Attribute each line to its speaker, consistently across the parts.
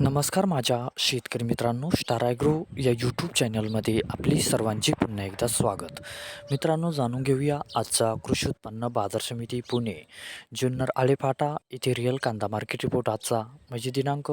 Speaker 1: नमस्कार माझ्या शेतकरी मित्रांनो स्टार ॲग्रो या यूट्यूब चॅनलमध्ये आपली सर्वांचे पुन्हा एकदा स्वागत. मित्रांनो जाणून घेऊया आजचा कृषी उत्पन्न बाजार समिती पुणे. जुन्नर आळेफाटा येथे रिअल कांदा मार्केट रिपोर्ट आजचा. म्हणजे दिनांक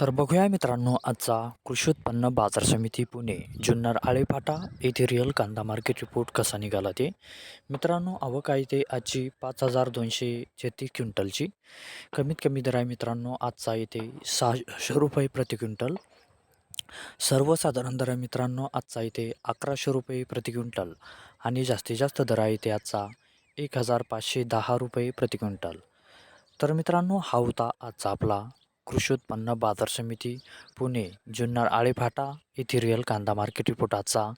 Speaker 1: तर बघूया मित्रांनो आजचा कृषी उत्पन्न बाजार समिती पुणे जुन्नर आळेफाटा येथे रिअल कांदा मार्केट रिपोर्ट कसा निघाला ते? मित्रांनो आवक आहे ते आजची पाच हजार दोनशे छत्तीस क्विंटलची. कमीत कमी दर आहे मित्रांनो आजचा येथे सहाशे रुपये प्रति क्विंटल. सर्वसाधारण दर आहे मित्रांनो आजचा येथे अकराशे रुपये प्रति क्विंटल. आणि जास्तीत जास्त दर आहे ते आजचा एक हजार पाचशे दहा रुपये प्रति क्विंटल. तर मित्रांनो हा होता आजचा आपला कृषी उत्पन्न बाजार समिती पुणे जुन्नर आळेफाटा इथे रिअल कांदा मार्केट रिपोर्ट आजचा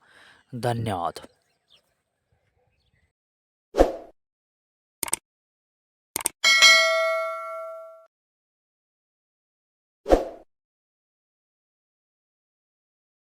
Speaker 1: धन्यवाद.